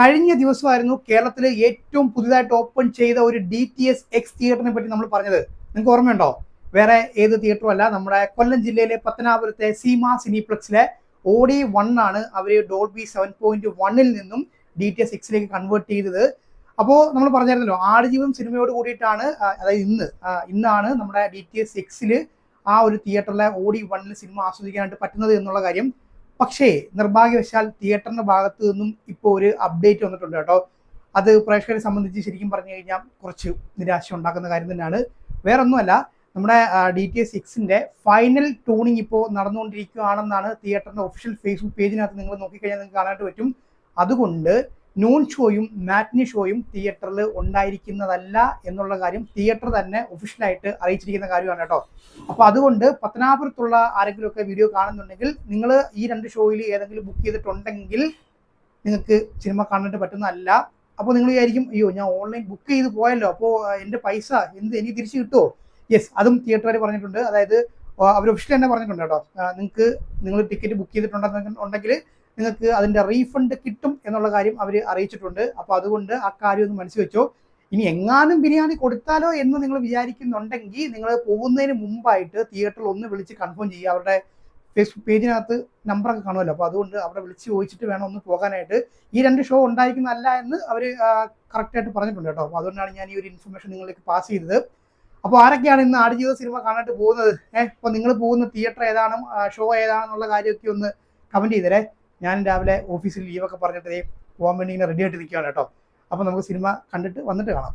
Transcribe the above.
കഴിഞ്ഞ ദിവസമായിരുന്നു കേരളത്തിൽ ഏറ്റവും പുതിയതായിട്ട് ഓപ്പൺ ചെയ്ത ഒരു ഡി ടി എസ് എക്സ് തിയേറ്ററിനെ പറ്റി നമ്മൾ പറഞ്ഞത്. നിങ്ങൾക്ക് ഓർമ്മയുണ്ടോ? വേറെ ഏത് തിയേറ്ററും അല്ല നമ്മുടെ കൊല്ലം ജില്ലയിലെ പത്തനാപുരത്തെ സീമ സിനിപ്ലക്സിലെ ഓഡി വൺ ആണ് അവർ ഡോൾബി സെവൻ പോയിന്റ് വണ്ണിൽ നിന്നും ഡി ടി എസ് എക്സിലേക്ക് കൺവേർട്ട് ചെയ്തത്. അപ്പോൾ നമ്മൾ പറഞ്ഞായിരുന്നല്ലോ ആടുജീവിതം സിനിമയോട് കൂടിയിട്ടാണ് അതായത് ഇന്ന് ഇന്നാണ് നമ്മുടെ ഡി ടി എസ് എക്സിൽ ആ ഒരു തിയേറ്ററിലെ ഓഡി വണ്ണിൽ സിനിമ ആസ്വദിക്കാനായിട്ട് പറ്റുന്നത് എന്നുള്ള കാര്യം പക്ഷേ നിർഭാഗ്യവശാൽ തിയേറ്ററിന്റെ ഭാഗത്തു നിന്നും ഇപ്പോൾ ഒരു അപ്ഡേറ്റ് വന്നിട്ടുണ്ട് കേട്ടോ. അത് പ്രേക്ഷകരെ സംബന്ധിച്ച് ശരിക്കും പറഞ്ഞു കഴിഞ്ഞാൽ കുറച്ച് നിരാശ ഉണ്ടാക്കുന്ന കാര്യം തന്നെയാണ്. വേറെ ഒന്നുമല്ല നമ്മുടെ ഡി ടി എസ് സിക്സിന്റെ ഫൈനൽ ടൂണിങ് ഇപ്പോൾ നടന്നുകൊണ്ടിരിക്കുകയാണെന്നാണ് തിയേറ്ററിന്റെ ഒഫീഷ്യൽ ഫേസ്ബുക്ക് പേജിനകത്ത് നിങ്ങൾ നോക്കിക്കഴിഞ്ഞാൽ നിങ്ങൾക്ക് കാണാനായിട്ട് പറ്റും. അതുകൊണ്ട് നൂൺ ഷോയും മാറ്റ്നി ഷോയും തിയേറ്ററിൽ ഉണ്ടായിരിക്കുന്നതല്ല എന്നുള്ള കാര്യം തിയേറ്റർ തന്നെ ഒഫീഷ്യലായിട്ട് അറിയിച്ചിരിക്കുന്ന കാര്യമാണ് കേട്ടോ. അപ്പോൾ അതുകൊണ്ട് പത്തനാപുരത്തുള്ള ആരെങ്കിലുമൊക്കെ വീഡിയോ കാണുന്നുണ്ടെങ്കിൽ നിങ്ങൾ ഈ രണ്ട് ഷോയിൽ ഏതെങ്കിലും ബുക്ക് ചെയ്തിട്ടുണ്ടെങ്കിൽ നിങ്ങൾക്ക് സിനിമ കാണാനായിട്ട് പറ്റുന്നതല്ല. അപ്പോൾ നിങ്ങൾ വിചാരിക്കും അയ്യോ ഞാൻ ഓൺലൈൻ ബുക്ക് ചെയ്ത് പോയല്ലോ. അപ്പോൾ എന്റെ പൈസ എന്ത് എനിക്ക് തിരിച്ചു കിട്ടുമോ യെസ് അതും തിയേറ്ററുകാർ പറഞ്ഞിട്ടുണ്ട്. അതായത് അവർ ഒഫീഷ്യൽ തന്നെ പറഞ്ഞിട്ടുണ്ട് കേട്ടോ. നിങ്ങൾക്ക് നിങ്ങൾ ടിക്കറ്റ് ബുക്ക് ചെയ്തിട്ടുണ്ടെന്നുണ്ടെങ്കിൽ നിങ്ങൾക്ക് അതിന്റെ റീഫണ്ട് കിട്ടും എന്നുള്ള കാര്യം അവർ അറിയിച്ചിട്ടുണ്ട്. അപ്പോൾ അതുകൊണ്ട് ആ കാര്യം ഒന്ന് മനസ്സിൽ വെച്ചോ. ഇനി എങ്ങാനും ബിരിയാണി കൊടുത്താലോ എന്ന് നിങ്ങൾ വിചാരിക്കുന്നുണ്ടെങ്കിൽ നിങ്ങൾ പോകുന്നതിന് മുമ്പായിട്ട് തിയേറ്ററിൽ ഒന്ന് വിളിച്ച് കൺഫേം ചെയ്യുക. അവരുടെ ഫേസ്ബുക്ക് പേജിനകത്ത് നമ്പറൊക്കെ കാണുമല്ലോ. അപ്പോൾ അതുകൊണ്ട് അവിടെ വിളിച്ച് ചോദിച്ചിട്ട് വേണം ഒന്ന് പോകാനായിട്ട്. ഈ രണ്ട് ഷോ ഉണ്ടായിരിക്കുന്നതല്ല എന്ന് അവർ കറക്റ്റായിട്ട് പറഞ്ഞിട്ടുണ്ട് കേട്ടോ. അപ്പോൾ അതുകൊണ്ടാണ് ഞാൻ ഈ ഒരു ഇൻഫർമേഷൻ നിങ്ങളിലേക്ക് പാസ് ചെയ്തത്. അപ്പോൾ ആരൊക്കെയാണ് ഇന്ന് ആടുജീവിത സിനിമ കാണാനായിട്ട് പോകുന്നത്? ഏഹ് അപ്പോൾ നിങ്ങൾ പോകുന്ന തിയേറ്റർ ഏതാണ് ഷോ ഏതാണെന്നുള്ള കാര്യമൊക്കെ ഒന്ന് കമന്റ് ചെയ്തരേ. ഞാൻ രാവിലെ ഓഫീസിൽ ലീവൊക്കെ പറഞ്ഞിട്ട് ഇങ്ങനെ റെഡി ആയിട്ട് നിൽക്കുകയാണ് കേട്ടോ. അപ്പോൾ നമുക്ക് സിനിമ കണ്ടിട്ട് വന്നിട്ട് കാണാം.